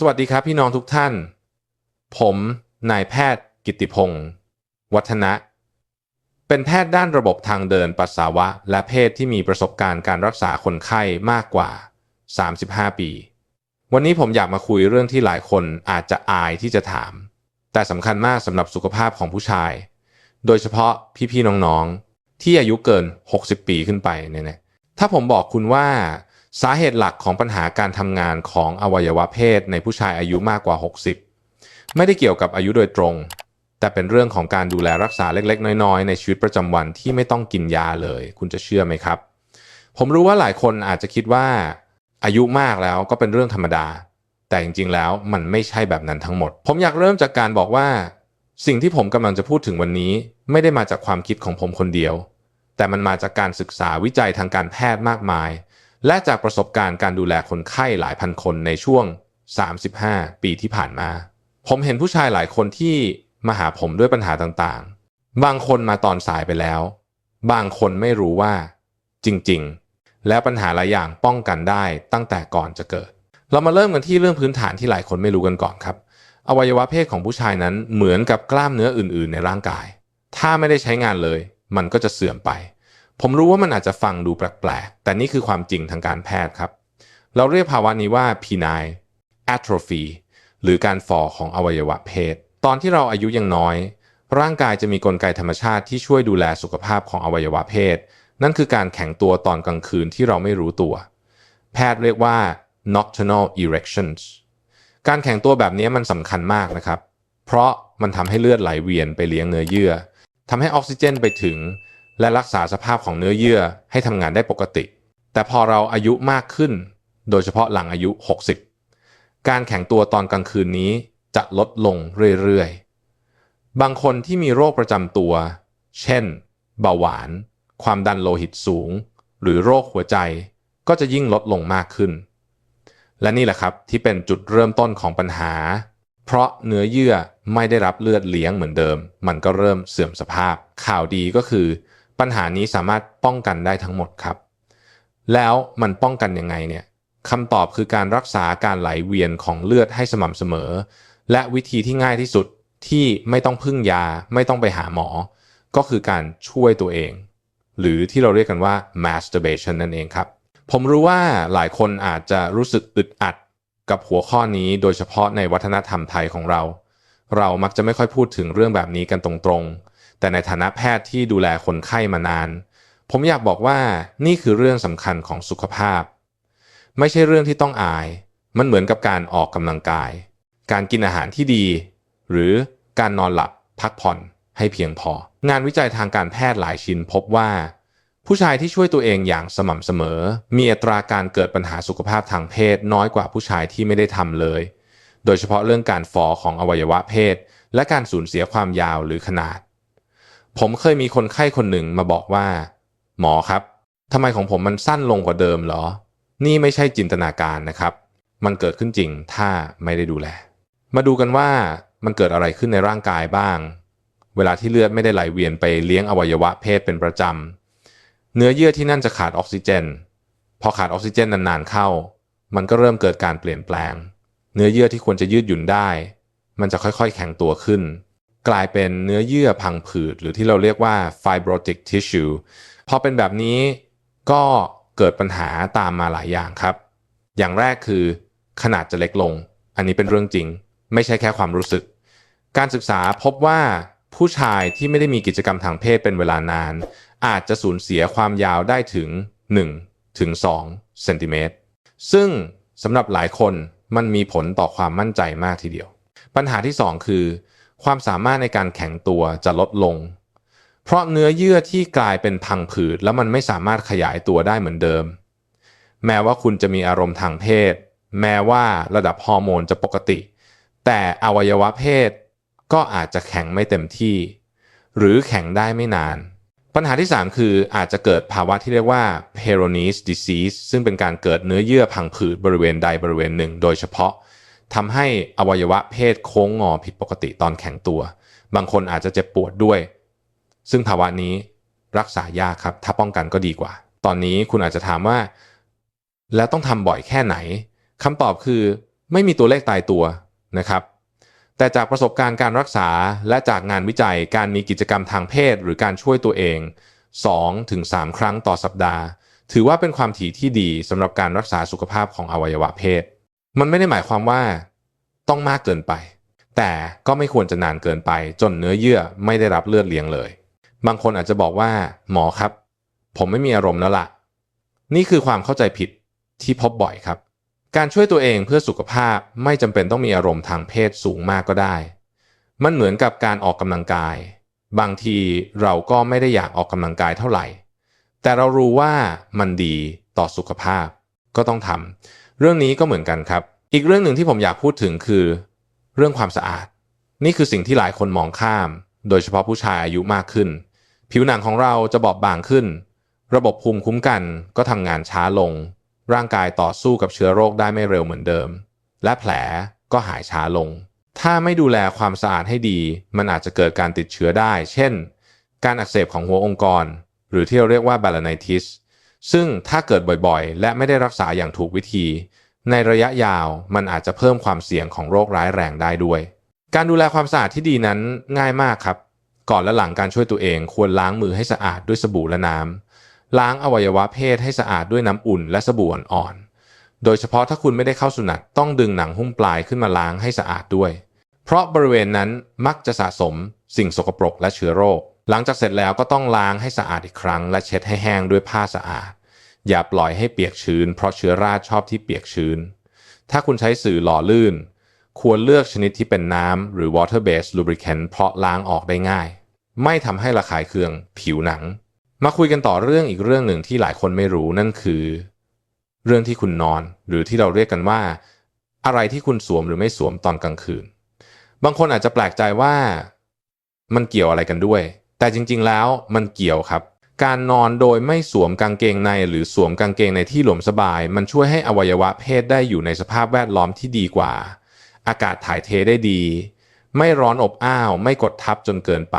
สวัสดีครับพี่น้องทุกท่าน ผมนายแพทย์กิติพงศ์วัฒนะ เป็นแพทย์ด้านระบบทางเดินปัสสาวะ และเพศที่มีประสบการณ์การรักษาคนไข้มากกว่า 35 ปี วันนี้ผมอยากมาคุยเรื่องที่หลายคนอาจจะอายที่จะถาม แต่สำคัญมากสำหรับสุขภาพของผู้ชาย โดยเฉพาะพี่ๆน้องๆ ที่อายุเกิน 60 ปีขึ้นไปเนี่ยนะถ้าผมบอกคุณว่า สาเหตุหลักของปัญหาการทำงานของอวัยวะเพศในผู้ชายอายุมากกว่า 60 ไม่ได้เกี่ยวกับอายุโดยตรง แต่เป็นเรื่องของการดูแลรักษาเล็กๆ น้อยๆ ในชีวิตประจำวันที่ไม่ต้องกินยาเลย คุณจะเชื่อไหมครับ ผมรู้ว่าหลายคนอาจจะคิดว่า อายุมากแล้วก็เป็นเรื่องธรรมดา แต่จริงๆแล้วมันไม่ใช่แบบนั้นทั้งหมด ผมอยากเริ่มจากการบอกว่า สิ่งที่ผมกำลังจะพูดถึงวันนี้ ไม่ได้มาจากความคิดของผมคนเดียว แต่มันมาจากการศึกษาวิจัยทางการแพทย์มากมาย และจากประสบการณ์การดูแลคนไข้หลายพันคนในช่วง 35 ปีที่ผ่านมา ผมเห็นผู้ชายหลายคนที่มาหาผมด้วยปัญหาต่างๆ บางคนมาตอนสายไปแล้ว บางคนไม่รู้ว่า จริงๆ แล้วปัญหาหลายอย่างป้องกันได้ตั้งแต่ก่อนจะเกิด เรามาเริ่มกันที่เรื่องพื้นฐานที่หลายคนไม่รู้กันก่อนครับ อวัยวะเพศของผู้ชายนั้นเหมือนกับกล้ามเนื้ออื่น ๆ ในร่างกาย ถ้าไม่ได้ใช้งานเลย มันก็จะเสื่อมไป ผมรู้ว่ามันอาจจะฟังดูแปลกๆ แต่นี่คือความจริงทางการแพทย์ครับ เราเรียกภาวะนี้ว่า p n i atrophy หรือการฝ่อของอวัยวะเพศ ตอนที่เราอายุยังน้อย ร่างกายจะมีกลไกธรรมชาติที่ช่วยดูแลสุขภาพของอวัยวะเพศ นั่นคือการแข็งตัวตอนกลางคืนที่เราไม่รู้ตัว แพทย์เรียกว่า nocturnal erections การแข็งตัวแบบนี้มันสำคัญมากนะครับ เพราะมันทำให้เลือดไหลเวียนไปเลี้ยงเนื้อเยื่อทำให้ออกซิเจนไปถึง และรักษาสภาพของเนื้อเยื่อให้ทำงานได้ปกติ แต่พอเราอายุมากขึ้น โดยเฉพาะหลังอายุ 60 การแข็งตัวตอนกลางคืนนี้จะลดลงเรื่อยๆ บางคนที่มีโรคประจำตัว เช่น เบาหวาน ความดันโลหิตสูง หรือโรคหัวใจก็จะยิ่งลดลงมากขึ้น และนี่แหละครับที่เป็นจุดเริ่มต้นของปัญหา เพราะเนื้อเยื่อไม่ได้รับเลือดเลี้ยงเหมือนเดิม มันก็เริ่มเสื่อมสภาพ ข่าวดีก็คือ ปัญหานี้สามารถป้องกันได้ทั้งหมดครับ แล้วมันป้องกันยังไงเนี่ยคำตอบคือการรักษาการไหลเวียนของเลือดให้สม่ำเสมอ และวิธีที่ง่ายที่สุดที่ไม่ต้องพึ่งยาไม่ต้องไปหาหมอ ก็คือการช่วยตัวเอง หรือที่เราเรียกกันว่า masturbation นั่นเองครับ ผมรู้ว่าหลายคนอาจจะรู้สึกอึดอัดกับหัวข้อนี้โดยเฉพาะในวัฒนธรรมไทยของเรา เรามักจะไม่ค่อยพูดถึงเรื่องแบบนี้กันตรงๆ แต่ในฐานะแพทย์ที่ดูแลคนไข้มานาน ผมอยากบอกว่านี่คือเรื่องสำคัญของสุขภาพ ไม่ใช่เรื่องที่ต้องอาย มันเหมือนกับการออกกำลังกาย การกินอาหารที่ดี หรือการนอนหลับพักผ่อนให้เพียงพอ งานวิจัยทางการแพทย์หลายชิ้นพบว่า ผู้ชายที่ช่วยตัวเองอย่างสม่ำเสมอ มีอัตราการเกิดปัญหาสุขภาพทางเพศ น้อยกว่าผู้ชายที่ไม่ได้ทำเลย โดยเฉพาะเรื่องการฟอของอวัยวะเพศ และการสูญเสียความยาวหรือขนาด ผมเคยมีคนไข้คนหนึ่งมาบอกว่า หมอครับทำไมของผมมันสั้นลงกว่าเดิมเหรอ นี่ไม่ใช่จินตนาการนะครับ มันเกิดขึ้นจริงถ้าไม่ได้ดูแล มาดูกันว่ามันเกิดอะไรขึ้นในร่างกายบ้าง เวลาที่เลือดไม่ได้ไหลเวียนไปเลี้ยงอวัยวะเพศเป็นประจำ เนื้อเยื่อที่นั่นจะขาดออกซิเจน พอขาดออกซิเจนนานๆเข้า มันก็เริ่มเกิดการเปลี่ยนแปลง เนื้อเยื่อที่ควรจะยืดหยุ่นได้ มันจะค่อยๆแข็งตัวขึ้น กลายเป็นเนื้อเยื่อพังผืด หรือที่เราเรียกว่า fibrotic tissue พอเป็นแบบนี้ก็เกิดปัญหาตามมาหลายอย่างครับ อย่างแรกคือขนาดจะเล็กลง อันนี้เป็นเรื่องจริง ไม่ใช่แค่ความรู้สึก การศึกษาพบว่าผู้ชายที่ไม่ได้มีกิจกรรมทางเพศเป็นเวลานาน อาจจะสูญเสียความยาวได้ถึง 1 ถึง 2 เซนติเมตร ซึ่งสำหรับหลายคนมันมีผลต่อความมั่นใจมากทีเดียว ปัญหาที่ 2 คือ ความสามารถในการแข็งตัวจะลดลง เพราะเนื้อเยื่อที่กลายเป็นพังผืดแล้วมันไม่สามารถขยายตัวได้เหมือนเดิม แม้ว่าคุณจะมีอารมณ์ทางเพศ แม้ว่าระดับฮอร์โมนจะปกติ แต่อวัยวะเพศก็อาจจะแข็งไม่เต็มที่ หรือแข็งได้ไม่นาน ปัญหาที่ 3 คืออาจจะเกิดภาวะที่เรียกว่า Peyronie's disease ซึ่งเป็นการเกิดเนื้อเยื่อพังผืดบริเวณใดบริเวณหนึ่ง โดยเฉพาะ ทำให้อวัยวะเพศโค้งงอผิดปกติตอนแข็งตัว บางคนอาจจะเจ็บปวดด้วย ซึ่งภาวะนี้รักษายากครับ ถ้าป้องกันก็ดีกว่า ตอนนี้คุณอาจจะถามว่า แล้วต้องทำบ่อยแค่ไหนคำตอบคือไม่มีตัวเลขตายตัวนะครับ แต่จากประสบการณ์การรักษาและจากงานวิจัยการมีกิจกรรมทางเพศ หรือการช่วยตัวเอง 2-3ถึงครั้งต่อสัปดาห์ ถือว่าเป็นความถี่ที่ดีสำหรับการรักษาสุขภาพของอวัยวะเพศ มันไม่ได้หมายความว่าต้องมากเกินไป แต่ก็ไม่ควรจะนานเกินไป จนเนื้อเยื่อไม่ได้รับเลือดเลี้ยงเลย บางคนอาจจะบอกว่า หมอครับ ผมไม่มีอารมณ์แล้วละ่ะ นี่คือความเข้าใจผิดที่พบบ่อยครับ การช่วยตัวเองเพื่อสุขภาพไม่จำเป็นต้องมีอารมณ์ทางเพศสูงมากก็ได้ มันเหมือนกับการออกกำลังกาย บางทีเราก็ไม่ได้อยากออกกำลังกายเท่าไหร่ แต่เรารู้ว่ามันดีต่อสุขภาพก็ต้องทำ เรื่องนี้ก็เหมือนกันครับ อีกเรื่องหนึ่งที่ผมอยากพูดถึงคือ เรื่องความสะอาด นี่คือสิ่งที่หลายคนมองข้าม โดยเฉพาะผู้ชายอายุมากขึ้น ผิวหนังของเราจะบอบบางขึ้น ระบบภูมิคุ้มกันก็ทำงานช้าลง ร่างกายต่อสู้กับเชื้อโรคได้ไม่เร็วเหมือนเดิม และแผลก็หายช้าลง ถ้าไม่ดูแลความสะอาดให้ดี มันอาจจะเกิดการติดเชื้อได้ เช่น การอักเสบของหัวองค์กร หรือที่เราเรียกว่า balanitis ซึ่งถ้าเกิดบ่อยๆ และไม่ได้รักษาอย่างถูกวิธี ในระยะยาวมันอาจจะเพิ่มความเสี่ยงของโรคร้ายแรงได้ด้วย การดูแลความสะอาดที่ดีนั้นง่ายมากครับ ก่อนและหลังการช่วยตัวเองควรล้างมือให้สะอาดด้วยสบู่และน้ำล้างอวัยวะเพศให้สะอาดด้วยน้ำอุ่นและสบู่อ่อนๆโดยเฉพาะถ้าคุณไม่ได้เข้าสุนัขต้องดึงหนังหุ้มปลายขึ้นมาล้างให้สะอาดด้วย เพราะบริเวณนั้นมักจะสะสมสิ่งสกปรกและเชื้อโรค หลังจากเสร็จแล้วก็ต้องล้างให้สะอาดอีกครั้ง และเช็ดให้แห้งด้วยผ้าสะอาด อย่าปล่อยให้เปียกชื้น เพราะเชื้อราชอบที่เปียกชื้น ถ้าคุณใช้สื่อหล่อลื่น ควรเลือกชนิดที่เป็นน้ำหรือ water based lubricant เพราะล้างออกได้ง่าย ไม่ทำให้ระคายเคืองผิวหนัง มาคุยกันต่อเรื่องอีกเรื่องหนึ่งที่หลายคนไม่รู้นั่นคือ เรื่องที่คุณนอน หรือที่เราเรียกกันว่า อะไรที่คุณสวมหรือไม่สวมตอนกลางคืน บางคนอาจจะแปลกใจว่า มันเกี่ยวอะไรกันด้วย แต่จริงๆแล้วมันเกี่ยวครับ การนอนโดยไม่สวมกางเกงในหรือสวมกางเกงในที่หลวมสบาย มันช่วยให้อวัยวะเพศได้อยู่ในสภาพแวดล้อมที่ดีกว่า อากาศถ่ายเทได้ดี ไม่ร้อนอบอ้าว ไม่กดทับจนเกินไป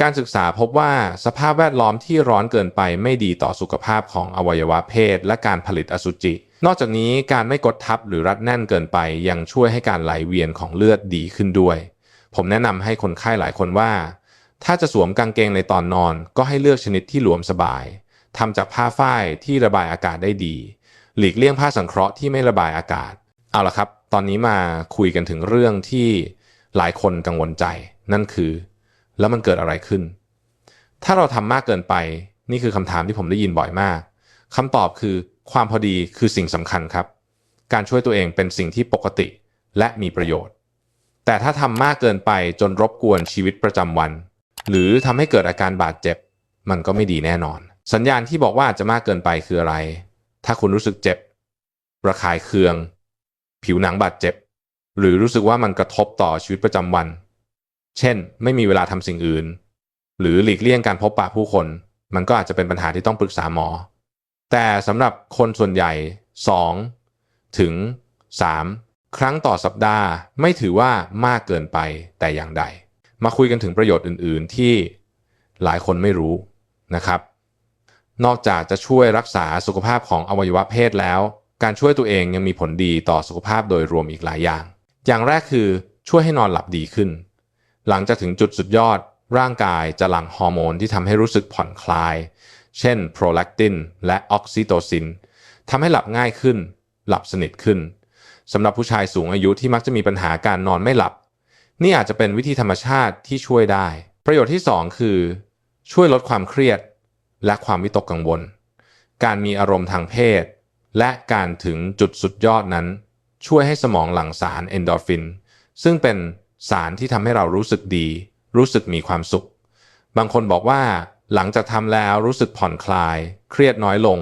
การศึกษาพบว่าสภาพแวดล้อมที่ร้อนเกินไปไม่ดีต่อสุขภาพของอวัยวะเพศ และการผลิตอสุจิ นอกจากนี้การไม่กดทับหรือรัดแน่นเกินไป ยังช่วยให้การไหลเวียนของเลือดดีขึ้นด้วย ผมแนะนำให้คนไข้หลายคนว่า ถ้าจะสวมกางเกงในตอนนอนก็ให้เลือกชนิดที่หลวมสบายทำจากผ้าฝ้ายที่ระบายอากาศได้ดี หลีกเลี่ยงผ้าสังเคราะห์ที่ไม่ระบายอากาศ เอาละครับ ตอนนี้มาคุยกันถึงเรื่องที่หลายคนกังวลใจ นั่นคือ แล้วมันเกิดอะไรขึ้น ถ้าเราทำมากเกินไป นี่คือคำถามที่ผมได้ยินบ่อยมากคำตอบคือความพอดีคือสิ่งสำคัญครับ การช่วยตัวเองเป็นสิ่งที่ปกติและมีประโยชน์ แต่ถ้าทำมากเกินไปจนรบกวนชีวิตประจำวัน หรือทำให้เกิดอาการบาดเจ็บ มันก็ไม่ดีแน่นอน สัญญาณที่บอกว่าจะมากเกินไปคืออะไร ถ้าคุณรู้สึกเจ็บ ระคายเคือง ผิวหนังบาดเจ็บ หรือรู้สึกว่ามันกระทบต่อชีวิตประจำวัน เช่น ไม่มีเวลาทำสิ่งอื่น หรือหลีกเลี่ยงการพบปะผู้คน มันก็อาจจะเป็นปัญหาที่ต้องปรึกษาหมอ แต่สำหรับคนส่วนใหญ่ 2 ถึง 3 ครั้งต่อสัปดาห์ไม่ถือว่ามากเกินไปแต่อย่างใด มาคุยกันถึงประโยชน์อื่น ๆ ที่หลายคนไม่รู้นะครับ นอกจากจะช่วยรักษาสุขภาพของอวัยวะเพศแล้ว การช่วยตัวเองยังมีผลดีต่อสุขภาพโดยรวมอีกหลายอย่าง อย่างแรกคือช่วยให้นอนหลับดีขึ้น หลังจากถึงจุดสุดยอด ร่างกายจะหลั่งฮอร์โมนที่ทำให้รู้สึกผ่อนคลาย เช่นโปรแลคตินและออกซิโตซินทำให้หลับง่ายขึ้น หลับสนิทขึ้นสำหรับผู้ชายสูงอายุที่มักจะมีปัญหาการนอนไม่หลับ นี่อาจจะเป็นวิธีธรรมชาติที่ช่วยได้ ประโยชน์ที่ 2 คือ ช่วยลดความเครียด และความวิตกกังวล การมีอารมณ์ทางเพศ และการถึงจุดสุดยอดนั้น ช่วยให้สมองหลั่งสารเอนโดรฟิน ซึ่งเป็นสารที่ทำให้เรารู้สึกดี รู้สึกมีความสุข บางคนบอกว่าหลังจากทำแล้วรู้สึกผ่อนคลาย เครียดน้อยลง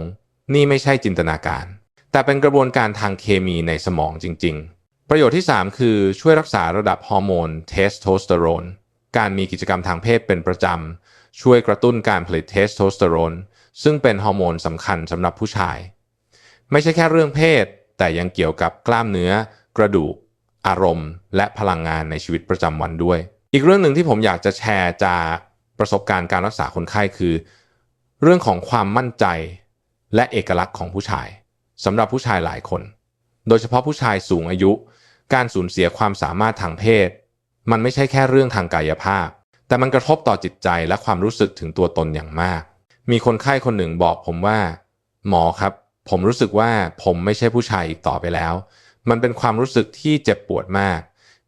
นี่ไม่ใช่จินตนาการ แต่เป็นกระบวนการทางเคมีในสมองจริง ๆ ประโยชน์ที่ 3 คือช่วยรักษาระดับฮอร์โมนเทสโทสเตอโรนการมีกิจกรรมทางเพศเป็นประจำ ช่วยกระตุ้นการผลิตเทสโทสเตอโรนซึ่งเป็นฮอร์โมนสำคัญสำหรับผู้ชาย ไม่ใช่แค่เรื่องเพศ แต่ยังเกี่ยวกับกล้ามเนื้อ กระดูก อารมณ์ และพลังงานในชีวิตประจำวันด้วย อีกเรื่องหนึ่งที่ผมอยากจะแชร์จากประสบการณ์การรักษาคนไข้คือ เรื่องของความมั่นใจ และเอกลักษณ์ของผู้ชายสำหรับผู้ชายหลายคน โดยเฉพาะผู้ชายสูงอายุ การสูญเสียความสามารถทางเพศ มันไม่ใช่แค่เรื่องทางกายภาพ แต่มันกระทบต่อจิตใจและความรู้สึกถึงตัวตนอย่างมาก มีคนไข้คนหนึ่งบอกผมว่า หมอครับ ผมรู้สึกว่าผมไม่ใช่ผู้ชายอีกต่อไปแล้ว มันเป็นความรู้สึกที่เจ็บปวดมาก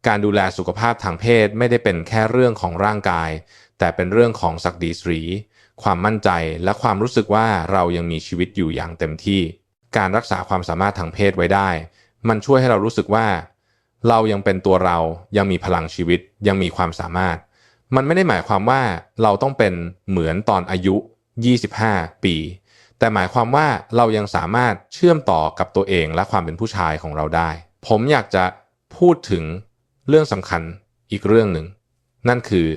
การดูแลสุขภาพทางเพศไม่ได้เป็นแค่เรื่องของร่างกาย แต่เป็นเรื่องของศักดิศรี ความมั่นใจและความรู้สึกว่าเรายังมีชีวิตอยู่อย่างเต็มที่ การรักษาความสามารถทางเพศไว้ได้ มันช่วยให้เรารู้สึกว่า เรายังเป็นตัวเรายังมีพลังชีวิตยังมีความสามารถ มันไม่ได้หมายความว่าเราต้องเป็นเหมือนตอนอายุ 25 ปี แต่หมายความว่าเรายังสามารถเชื่อมต่อกับตัวเองและความเป็นผู้ชายของเราได้ ผมอยากจะพูดถึงเรื่องสำคัญอีกเรื่องหนึ่ง นั่นคือ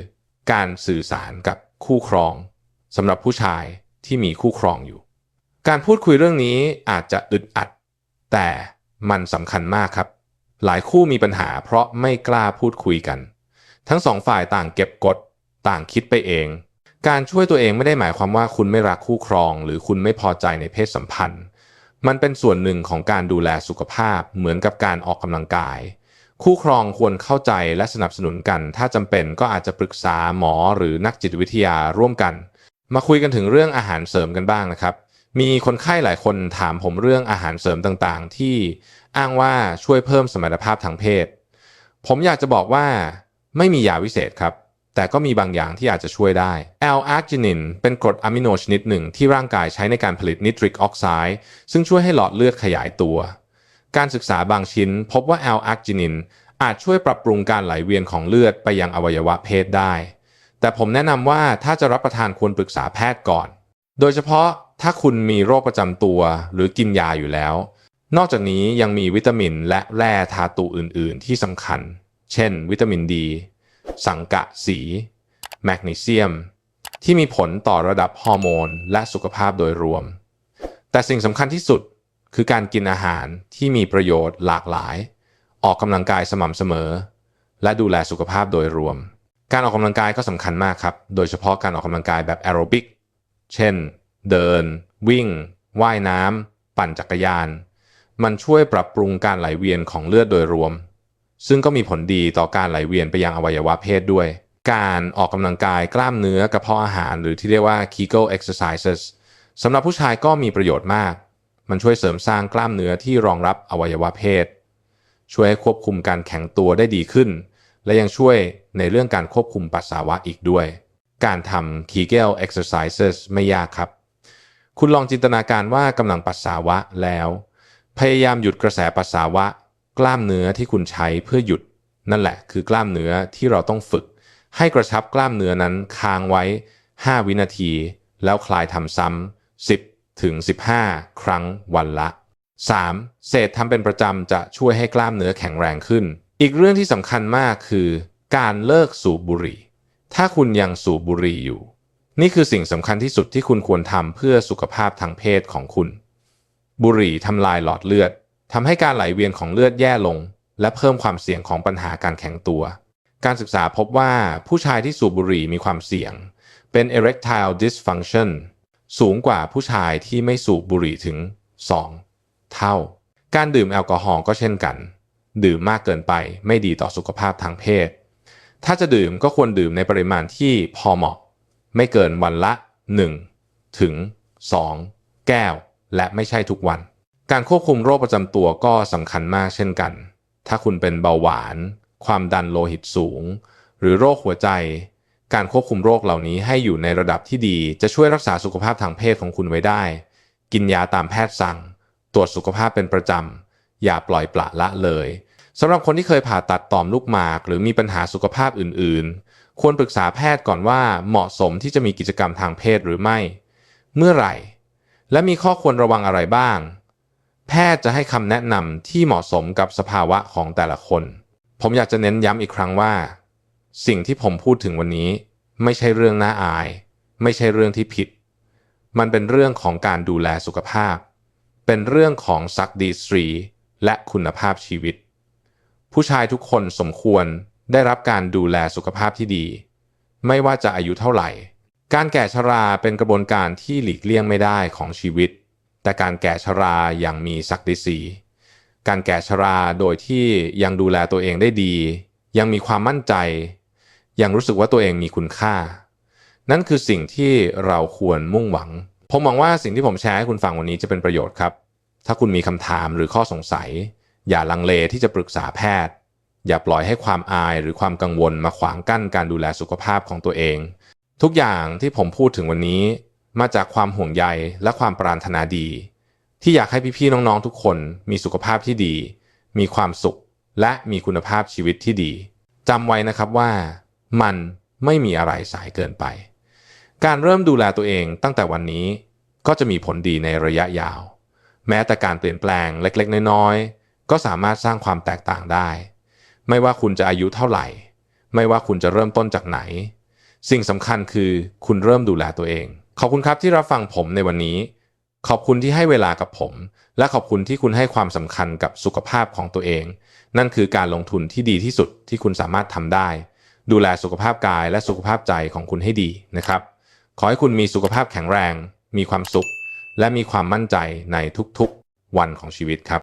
การสื่อสารกับคู่ครองสำหรับผู้ชายที่มีคู่ครองอยู่ การพูดคุยเรื่องนี้อาจจะอึดอัด แต่มันสำคัญมากครับ หลายคู่มีปัญหาเพราะไม่กล้าพูดคุยกัน ทั้งสองฝ่ายต่างเก็บกด ต่างคิดไปเอง การช่วยตัวเองไม่ได้หมายความว่าคุณไม่รักคู่ครอง หรือคุณไม่พอใจในเพศสัมพันธ์ มันเป็นส่วนหนึ่งของการดูแลสุขภาพเหมือนกับการออกกำลังกาย คู่ครองควรเข้าใจและสนับสนุนกัน ถ้าจำเป็นก็อาจจะปรึกษาหมอหรือนักจิตวิทยาร่วมกัน มาคุยกันถึงเรื่องอาหารเสริมกันบ้างนะครับ มีคนไข้หลายคนถามผมเรื่องอาหารเสริมต่างๆ ที่อ้างว่าช่วยเพิ่มสมรรถภาพทางเพศ ผมอยากจะบอกว่าไม่มียาวิเศษครับ แต่ก็มีบางอย่างที่อาจจะช่วยได้ L-arginine เป็นกรดอะมิโนชนิดหนึ่งที่ร่างกายใช้ในการผลิตนิตริกออกไซด์ซึ่งช่วยให้หลอดเลือดขยายตัว การศึกษาบางชิ้น พบว่า L-arginine อาจช่วยปรับปรุงการไหลเวียนของเลือดไปยังอวัยวะเพศได้ แต่ผมแนะนำว่าถ้าจะรับประทานควรปรึกษาแพทย์ก่อน โดยเฉพาะ ถ้าคุณมีโรคประจำตัวหรือกินยาอยู่แล้ว นอกจากนี้ยังมีวิตามินและแร่ธาตุอื่น ๆ ที่สำคัญ เช่น วิตามินดี สังกะสี แมกนีเซียม ที่มีผลต่อระดับฮอร์โมน และสุขภาพโดยรวม แต่สิ่งสำคัญที่สุดคือการกินอาหารที่มีประโยชน์หลากหลาย ออกกำลังกายสม่ำเสมอ และดูแลสุขภาพโดยรวม การออกกำลังกายก็สำคัญมากครับ โดยเฉพาะการออกกำลังกายแบบแอโรบิก เช่น เดิน วิ่ง ว่ายน้ำ ปั่นจักรยาน มันช่วยปรับปรุงการไหลเวียนของเลือดโดยรวม ซึ่งก็มีผลดีต่อการไหลเวียนไปยังอวัยวะเพศด้วย การออกกำลังกายกล้ามเนื้อกระเพาะอาหาร หรือที่เรียกว่า Kegel exercises สำหรับผู้ชายก็มีประโยชน์มาก มันช่วยเสริมสร้างกล้ามเนื้อที่รองรับอวัยวะเพศ ช่วยให้ควบคุมการแข็งตัวได้ดีขึ้น และยังช่วยในเรื่องการควบคุมปัสสาวะอีกด้วย การทำ Kegel exercises ไม่ยากครับ คุณลองจินตนาการว่ากำลังปัสสาวะแล้ว พยายามหยุดกระแสปัสสาวะ กล้ามเนื้อที่คุณใช้เพื่อหยุด นั่นแหละ คือกล้ามเนื้อที่เราต้องฝึก ให้กระชับกล้ามเนื้อนั้นค้างไว้ 5 วินาที แล้วคลายทำซ้ำ10ถึง15 ครั้งวันละ 3. เศษทำเป็นประจำจะช่วยให้กล้ามเนื้อแข็งแรงขึ้น อีกเรื่องที่สำคัญมากคือ การเลิกสูบบุหรี่ ถ้าคุณยังสูบบุหรี่อยู่ นี่คือสิ่งสำคัญที่สุดที่คุณควรทำเพื่อสุขภาพทางเพศของคุณ บุหรี่ทำลายหลอดเลือดทำให้การไหลเวียนของเลือดแย่ลง และเพิ่มความเสี่ยงของปัญหาการแข็งตัว การศึกษาพบว่าผู้ชายที่สูบบุหรี่มีความเสี่ยง เป็น erectile dysfunction สูงกว่าผู้ชายที่ไม่สูบบุหรี่ถึง 2 เท่า การดื่มแอลกอฮอล์ก็เช่นกัน ดื่มมากเกินไปไม่ดีต่อสุขภาพทางเพศ ถ้าจะดื่มก็ควรดื่มในปริมาณที่พอเหมาะ ไม่เกินวันละ 1 ถึง 2 แก้ว และไม่ใช่ทุกวัน การควบคุมโรคประจำตัวก็สำคัญมากเช่นกัน ถ้าคุณเป็นเบาหวาน ความดันโลหิตสูง หรือโรคหัวใจ การควบคุมโรคเหล่านี้ให้อยู่ในระดับที่ดี จะช่วยรักษาสุขภาพทางเพศของคุณไว้ได้ กินยาตามแพทย์สั่ง ตรวจสุขภาพเป็นประจำ อย่าปล่อยปละละเลยสำหรับคนที่เคยผ่าตัดต่อมลูกหมาก หรือมีปัญหาสุขภาพอื่นๆ ควรปรึกษาแพทย์ก่อนว่าเหมาะสมที่จะมีกิจกรรมทางเพศหรือไม่ เมื่อไหร่ และมีข้อควรระวังอะไรบ้าง แพทย์จะให้คำแนะนำที่เหมาะสมกับสภาวะของแต่ละคน ผมอยากจะเน้นย้ำอีกครั้งว่า สิ่งที่ผมพูดถึงวันนี้ ไม่ใช่เรื่องน่าอาย ไม่ใช่เรื่องที่ผิด มันเป็นเรื่องของการดูแลสุขภาพ เป็นเรื่องของศักดิศรีและคุณภาพชีวิต ผู้ชายทุกคนสมควร ได้รับการดูแลสุขภาพที่ดี ไม่ว่าจะอายุเท่าไหร่ การแก่ชราเป็นกระบวนการที่หลีกเลี่ยงไม่ได้ของชีวิต แต่การแก่ชราอย่างมีศักดิศรีการแก่ชราโดยที่ยังดูแลตัวเองได้ดี ยังมีความมั่นใจ ยังรู้สึกว่าตัวเองมีคุณค่า นั่นคือสิ่งที่เราควรมุ่งหวัง ผมหวังว่าสิ่งที่ผมแชร์ให้คุณฟังวันนี้จะเป็นประโยชน์ครับ ถ้าคุณมีคำถามหรือข้อสงสัย อย่าลังเลที่จะปรึกษาแพทย์ อย่าปล่อยให้ความอายหรือความกังวลมาขวางกั้นการดูแลสุขภาพของตัวเอง ทุกอย่างที่ผมพูดถึงวันนี้ มาจากความห่วงใยและความปรารถนาดี ที่อยากให้พี่ๆน้องๆทุกคนมีสุขภาพที่ดี มีความสุข และมีคุณภาพชีวิตที่ดีจำไว้นะครับว่า มันไม่มีอะไรสายเกินไป การเริ่มดูแลตัวเองตั้งแต่วันนี้ก็จะมีผลดีในระยะยาว แม้แต่การเปลี่ยนแปลงเล็กๆ น้อยๆ ก็สามารถสร้างความแตกต่างได้ ไม่ว่าคุณจะอายุเท่าไหร่ ไม่ว่าคุณจะเริ่มต้นจากไหน สิ่งสำคัญคือคุณเริ่มดูแลตัวเอง ขอบคุณครับที่รับฟังผมในวันนี้ ขอบคุณที่ให้เวลากับผม และขอบคุณที่คุณให้ความสำคัญกับสุขภาพของตัวเอง นั่นคือการลงทุนที่ดีที่สุดที่คุณสามารถทำได้ ดูแลสุขภาพกายและสุขภาพใจของคุณให้ดีนะครับ ขอให้คุณมีสุขภาพแข็งแรง มีความสุข และมีความมั่นใจในทุกๆ วันของชีวิตครับ